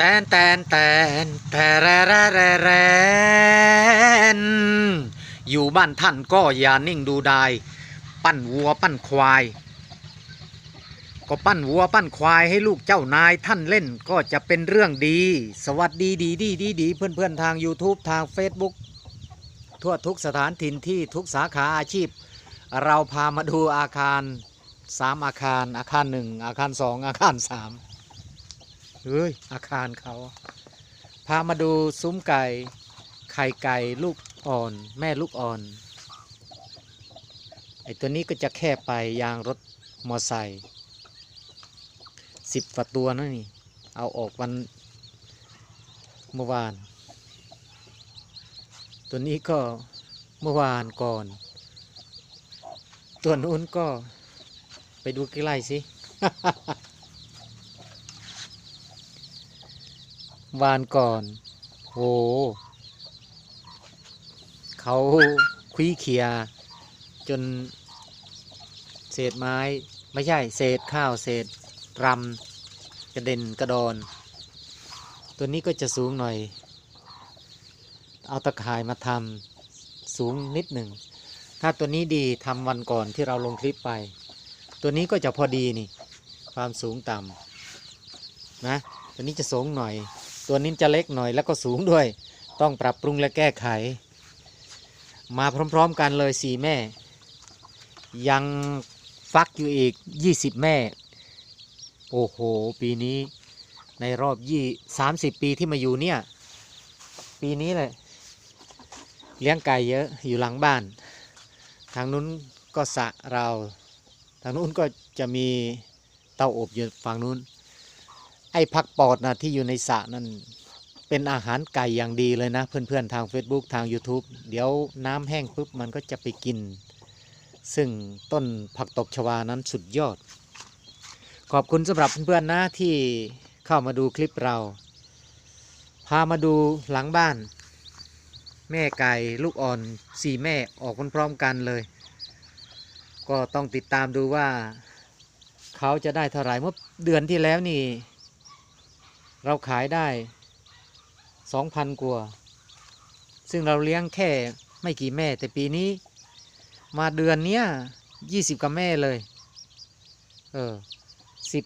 แตนแตนแตนแต่แรแรแรแรนอยู่บ้านท่านก็อย่านิ่งดูดาย ปั้นวัวปั้นควาย ก็ปั้นวัวปั้นควายให้ลูกเจ้านายท่านเล่นก็จะเป็นเรื่องดี สวัสดีดีดีดีดีเพื่อนเพื่อนๆทาง YouTube ทาง Facebook ทั่วทุกสถานถิ่นที่ทุกสาขาอาชีพ เราพามาดูอาคารสามอาคารอาคารหนึ่งอาคารสองอาคารสาม เฮ้ยอาคารเขาพามาดูซุ้มไก่ ไข่ไก่ลูกอ่อน แม่ลูกอ่อน ไอตัวนี้ก็จะแค่ไปยางรถมอไซค์สิบกว่าตัวนั่นนี่ เอาออกวันเมื่อวาน ตัวนี้ก็เมื่อวานก่อน ตัวนู้นก็ไปดูใกล้ๆสิ วานก่อน โห เขาคุยเขีย จน เศษไม้ไม่ใช่ เศษข้าวเศษรำกระเด็นกระดอน ตัวนี้ก็จะสูงหน่อย เอาตะข่ายมาทำสูงนิดหนึ่ง ถ้าตัวนี้ดีทำวันก่อนที่เราลงคลิปไป ตัวนี้ก็จะพอดีนี่ ความสูงต่ำนะตัวนี้จะสูงหน่อย ตัวนี้จะเล็กหน่อยแล้วก็สูงด้วย ต้องปรับปรุงและแก้ไข มาพร้อมๆกันเลยสี่แม่ ยังฟักอยู่อีก 20 แม่ โอ้โห ปีนี้ในรอบยี่สามสิบปีที่มาอยู่เนี่ย ปีนี้เลยเลี้ยงไก่เยอะอยู่หลังบ้าน ทางนู้นก็สะเรา ทางนู้นก็จะมีเตาอบอยู่ฝั่งนู้น อ้ผักปอดนะที่อยู่ในสระนั่นเป็นอาหารไก่อย่างดีเลยนะ เพื่อนๆ ทาง Facebook ทาง YouTube เดี๋ยวน้ำแห้งปุ๊บมันก็จะไปกิน ซึ่งต้นผักตบชวานั้นสุดยอด ขอบคุณสำหรับเพื่อนๆนะที่เข้ามาดูคลิปเรา พามาดูหลังบ้าน แม่ไก่ลูกอ่อนสี่แม่ออกพร้อมๆกันเลย ก็ต้องติดตามดูว่า เขาจะได้เท่าไหร่เมื่อเดือนที่แล้วนี่ เราขายได้สองพันกว่าซึ่งเราเลี้ยงแค่ไม่กี่แม่ แต่ปีนี้ มาเดือนเนี้ยยี่สิบกว่าแม่เลย เออสิบ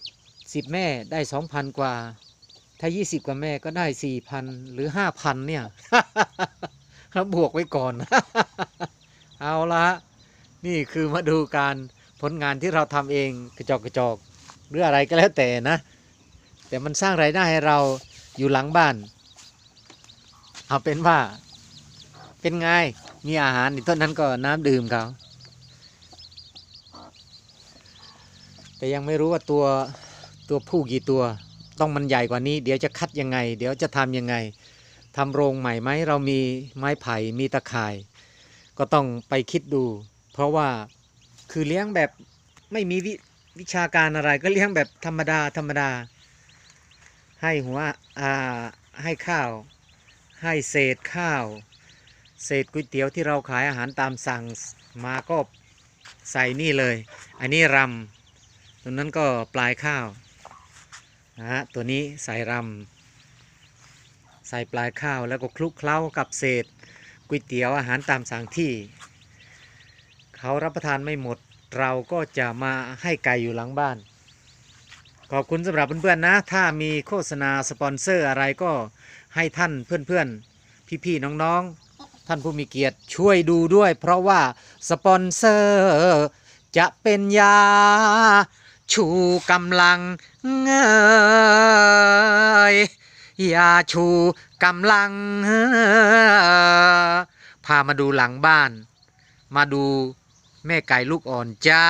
สิบแม่ได้สองพันกว่า ถ้ายี่สิบกว่าแม่ก็ได้สี่พันหรือห้าพันเนี่ยเราบวกไว้ก่อน เอาละนี่คือมาดูการผลงานที่เราทำเองกระจอกกระจอกหรืออะไรก็แล้วแต่นะ แต่มันสร้างไรายได้ให้เราอยู่หลังบ้าน เอาเป็นว่า เป็นไง มีอาหารอีกต้นนั้นก็น้ำดื่มเขาแต่ยังไม่รู้ว่าตัวตัวผู้กี่ตัว ต้องมันใหญ่กว่านี้ เดี๋ยวจะคัดยังไง เดี๋ยวจะทำยังไงทำโรงใหม่ไหมเรามีไม้ไผ่มีตะข่าย ก็ต้องไปคิดดู เพราะว่าคือเลี้ยงแบบไม่มีวิวิชาการอะไรก็เลี้ยงแบบธรรมดาธรรมดา ให้หัวอ่าให้ข้าว ให้เศษข้าว เศษก๋วยเตี๋ยวที่เราขายอาหารตามสั่งมาก็ใส่นี่เลย อันนี้รำตัวนั้นก็ปลายข้าวนะฮะตัวนี้ใส่รำใส่ปลายข้าวแล้วก็คลุกเคล้ากับเศษก๋วยเตี๋ยวอาหารตามสั่งที่ เขารับประทานไม่หมดเราก็จะมาให้ไก่อยู่หลังบ้าน ขอบคุณสำหรับเพื่อนๆนะ ถ้ามีโฆษณาสปอนเซอร์อะไรก็ให้ท่านเพื่อนๆ พี่ๆ น้องๆ ท่านผู้มีเกียรติช่วยดูด้วย เพราะว่าสปอนเซอร์จะเป็นยา ชูกำลังเงยยาชูกำลังเงยพามาดูหลังบ้าน มาดูแม่ไก่ลูกอ่อนจ้า